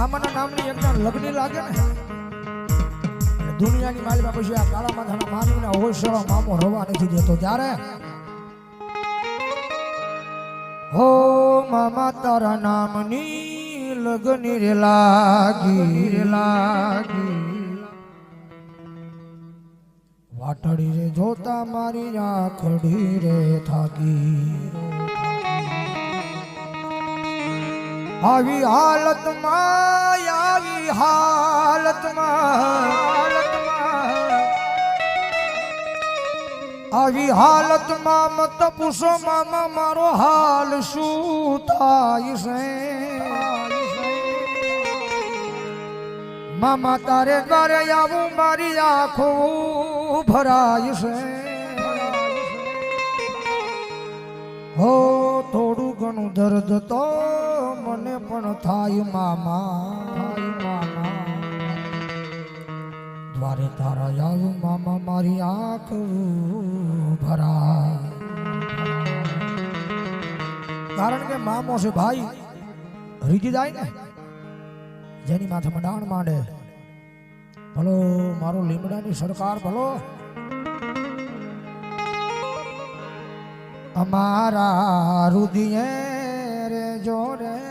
મામાના નામની એકદમ લગ્ન લાગે ને દુનિયાની માલિકા પછી આ કાળા માથાના માનવીને હોશળો મામો રવા નથી દેતો. ત્યારે હો મામા તારા નામની લગ્ન રે લાગી. રે લાગી. વાટડી રે જોતા મારી આખડી રે થાકી. આવી હાલતમાં આવી હાલતમાં. આવી હાલતમાં મત પૂછો મામા, મારો હાલ શું થાય છે? મામા, તારે દ્વારે આવું? મારી આંખો ભરાય છે. હો, થોડું ઘણું દર્દ તો મને પણ થાય મામા? થાય મામા. દ્વારે તારા આવું મામા મારી આંખ ભરાય. કારણ કે મામો છે ભાઈ રીજી જાય ને જેની માથે મડાણ માંડે. ભલો મારો લીમડાની સરકાર ભલો. અમારા રુદિયે રે જોરે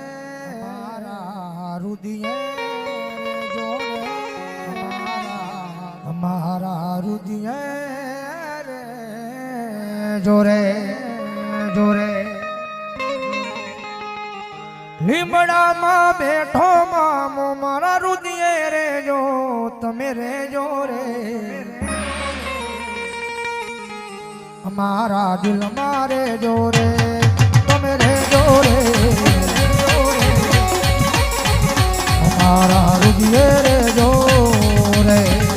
અમારા રુદિયે રે જોરે અમારા અમારા રુદિયે રે જોરે જોરે લીમડામાં બેઠો મામો મારા રુદિયે રે જો તમે રે જો રે અમારા દિલ મારે જોરે તમે રે જોરે રુદિયે રે. જોરે આખોની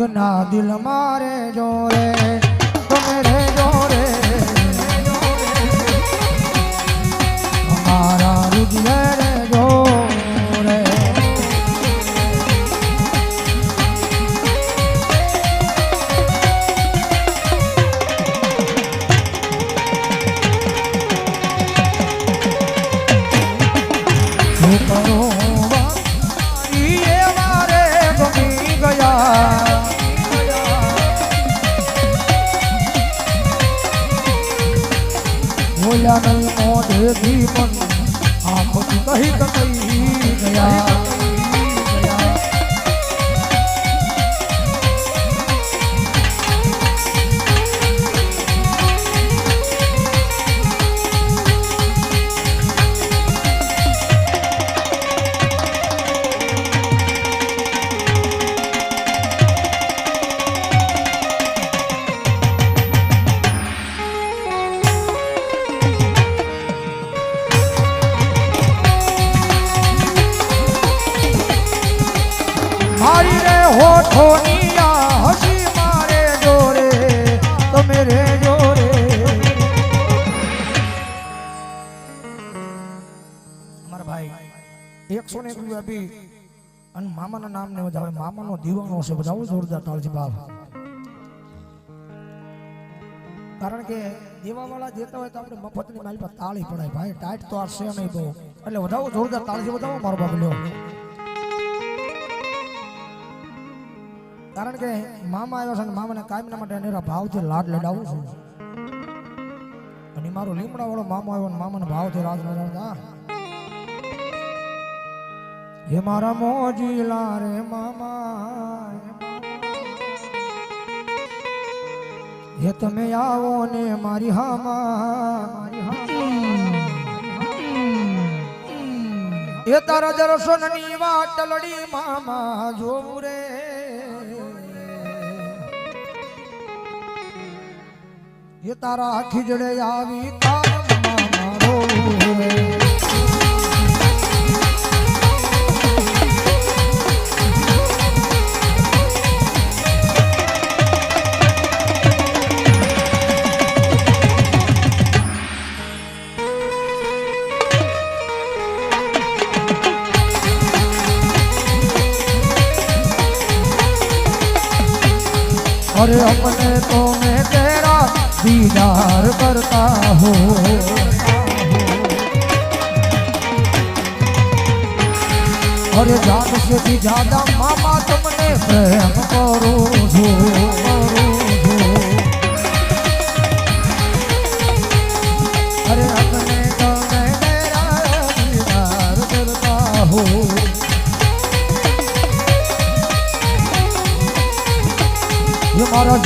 કિંગના દિલ મારે જોરે આપી અને મામાના નામ ને વધાવે મામાનો દીવાનો છે બધા. જોરદાર તાળજી બાપ. કારણ કે દેવાવાળા દેતા હોય તો આપણે મફતની માલ પર તાળી પડાય. ભાઈ ટાઈટ તો આ છે નહીં બહુ. એટલે વધાવો, જોરદાર તાળજી વધાવો, મારો બાપ લ્યો. કારણ કે મામા આવ્યો છે મામાને કાયમના માટે એના ભાવથી લાડ લડાવું છું. અને મારો લીમડા વાળો મામો આવ્યો મામાને ભાવથી રાજ લડાવતા. હે મારા મોજીલા રે મામા હે તમે આવો ને મારી હામા. એ તારા દર્શનની વાત લડી મામા જોવું રે એ તારા ખીજડે આવી કાયમ મારો રે दीदार करता हो। और जात से भी ज़्यादा मामा तुमने प्रेम करो जो अरे अपने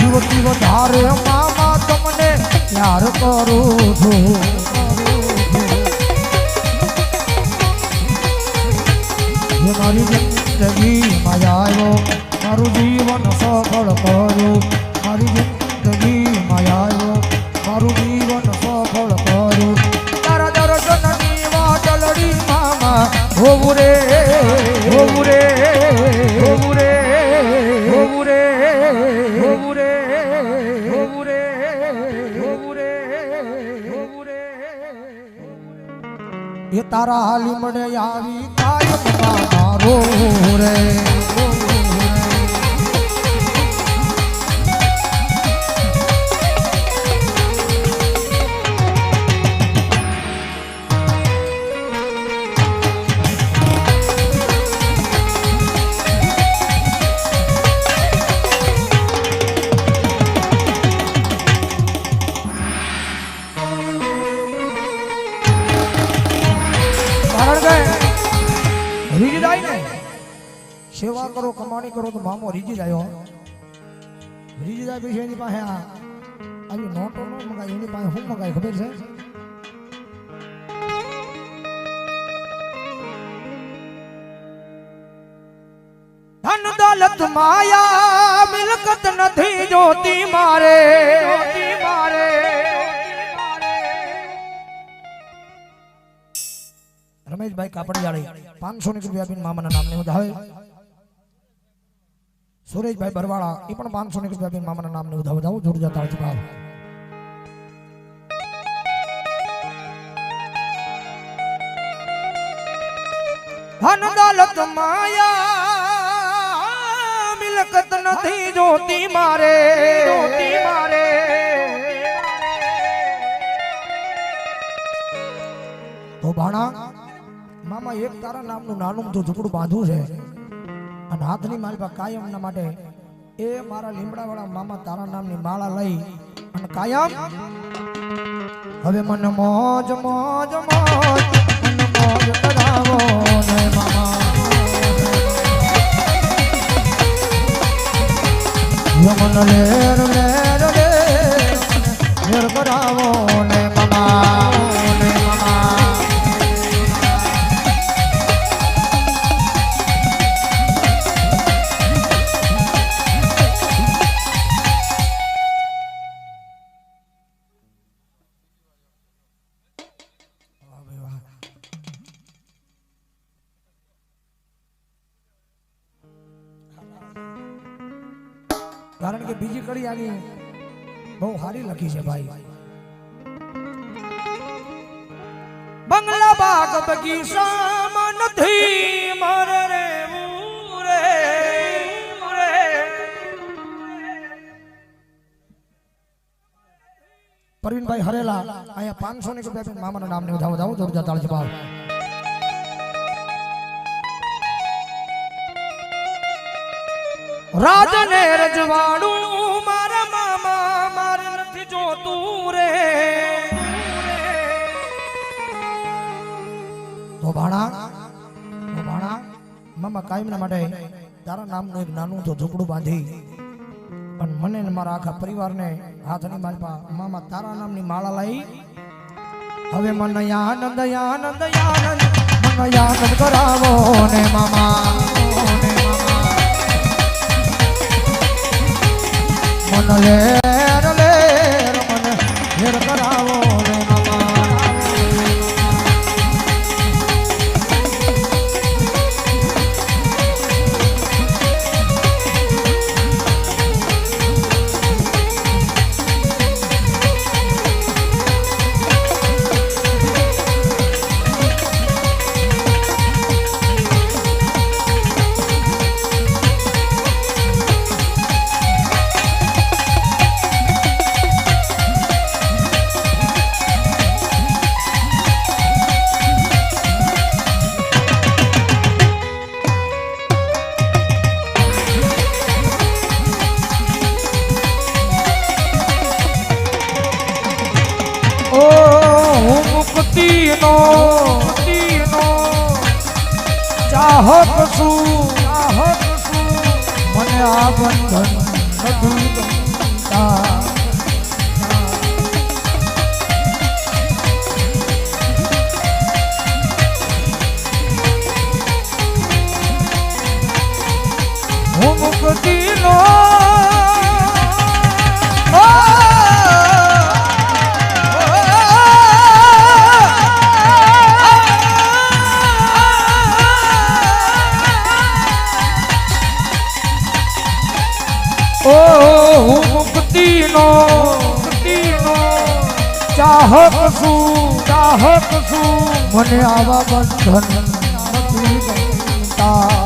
जीवन जीवन धारे मामा તમને પ્યાર કરું છું. મારી જિંદગીમાં આવ્યો મારું જીવન સફળ કર્યું. તારા હાલી મળે આવી કાયમ મારો રે. રીજદાય છે એની પાસે આ આવી નોટો ન મગાય એની પાસે શું મગાય ખબર છે? ધન દોલત માયા મિલકત નથી જોતી મારે. મારે રમેશભાઈ કાપડિયાળી પાંચસો ની રૂપિયા આપીને મામાના નામને વધાવે સુરેશભાઈ બરવાળા એ પણ પાંચસો ને મામાના નામને વધાવે વધાવો જોડ જતા ભાવ. ધન દોલત માયા મિલકત નથી જોતી મારે. જોતી મારે તો ભાણા મામા એક તારા નામનું નાનું તો ઝૂપડું બાંધવું છે. હાથની મારી પાસે કાયમના માટે એ મારા લીમડાવાળા મામા તારા નામની માળા લઈ અને કાયમ હવે મને મોજ મોજ મોજ, મને મોજ કરાવો ને મામા. લેર લેર લેર લખી છે ભાઈ બંગલા બાગ બગીચામાં નથી મારે રહેવું રે રે. પ્રવીણભાઈ હરેલા અહીંયા પાંચસો ની રૂપિયા આપીને મામાના નામને વધાવો વધાવો જોર જતા છે ભાવ રાજને રજવાડું તો ભાણા ઓ ભાણા મામા કાયમના માટે તારા નામનું એક નાનું તો ઝૂંપડું બાંધી. અને મને ને મારા આખા પરિવારને હાથની માલપા મામા તારા નામની માળા લઈ. હવે મને આનંદ આનંદ આનંદ. મને આનંદ કરાવો ને મામા. મને મુક્તિનો પતિનો. ચાહક છું ચાહક છું મને આ બંધન હું મુક્તિનો ચાહક છું ચાહક શું મને આવા બંધન નથી ગમતા.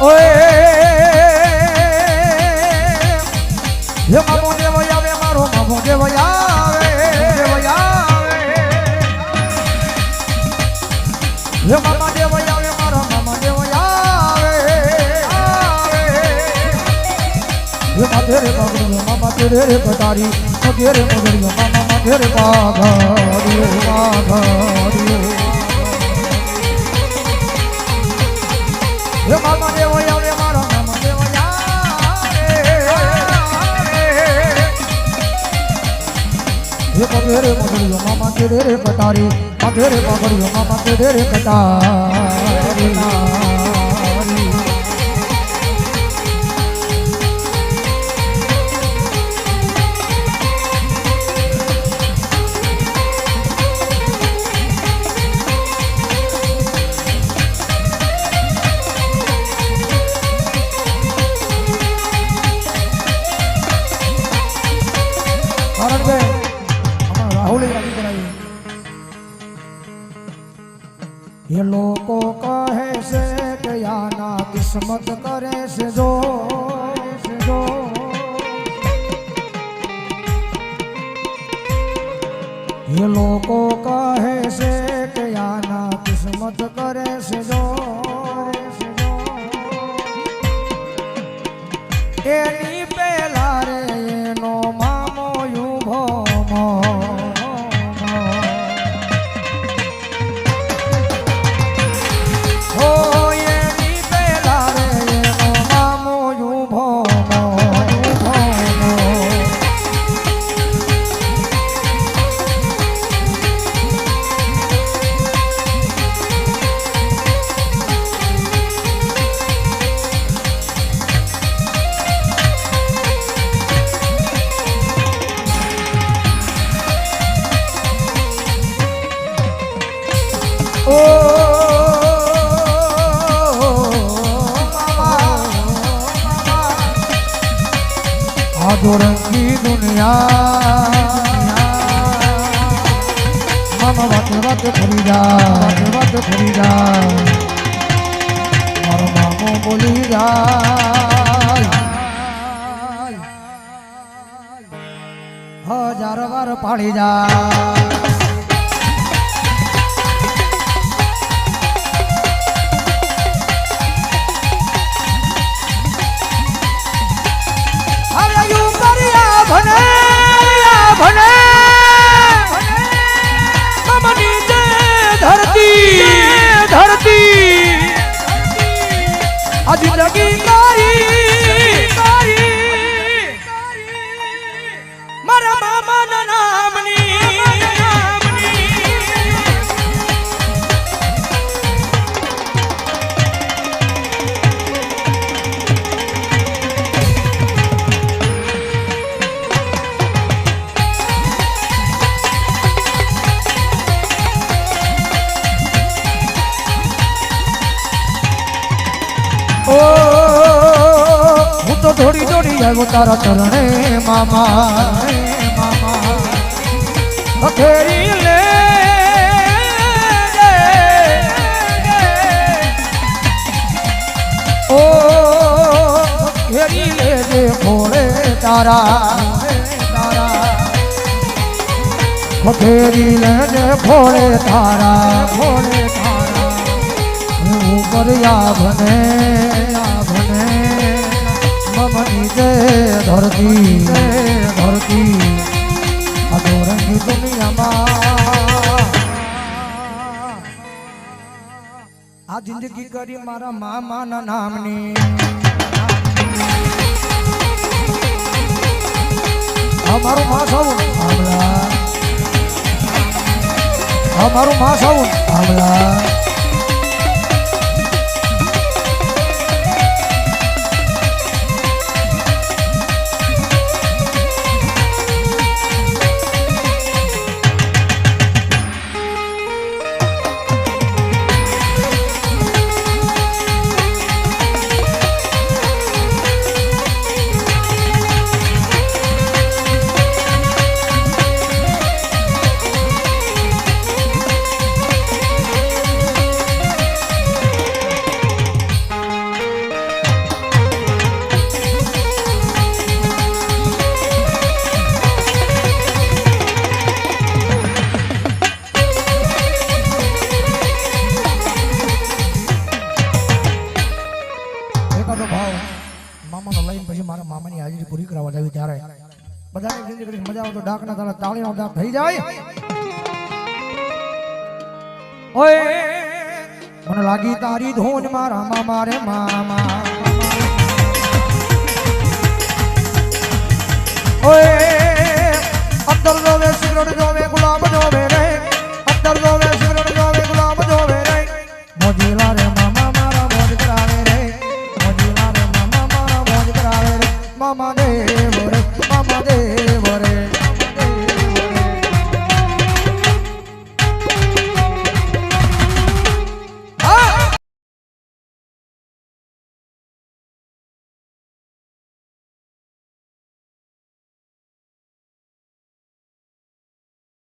ઓય હે મામો દેવ આવે મારો મામો દેવ આવે દેવ આવે હે મામા દેવ આવે મારો મામા દેવ આવે હે માથે રે પગડ્યો મામા તેરે રે પટારી મગે રે પગડ્યો મામા મગે રે પાઘાડ્યો પાઘાડ્યો હે મામા પગે રે મામા તેરે રે પટારી મગે રે મામા તેરે રે પટારી. એ લોકો કહે છે કે આના કિસ્મત કરે છે જો એ લોકો કહે છે કે આના કિસ્મત કરે છે જો. એની દોરંગી દુનિયા મામા વાત વાત ફરી જા વાતે વાતે ફરી જા મારો મામો બોલી જાય હજાર વાર પાડી જા આવ્યો તારા ચરણે મામા મામા. હથેળી લે ઓ હથેળી લે ખોળે તારા તારા. ખોખેરી લેજે ખોળે તારા, ભોળે તારા. ઉપર આભને આભને મમની જે ધરતી ધરતી, અધોરંગી દુનિયામાં. આ જિંદગી કરી મારા મામાના નામની. અમારું માં સાઉન આમલા અમારું તો ડાકના તારા તાળીનો ડાક થઈ જાય. ઓય, મને લાગી તારી ધૂન મારા મામા રે મામા. ઓય અંદર જોવે સિગરેટ જોવે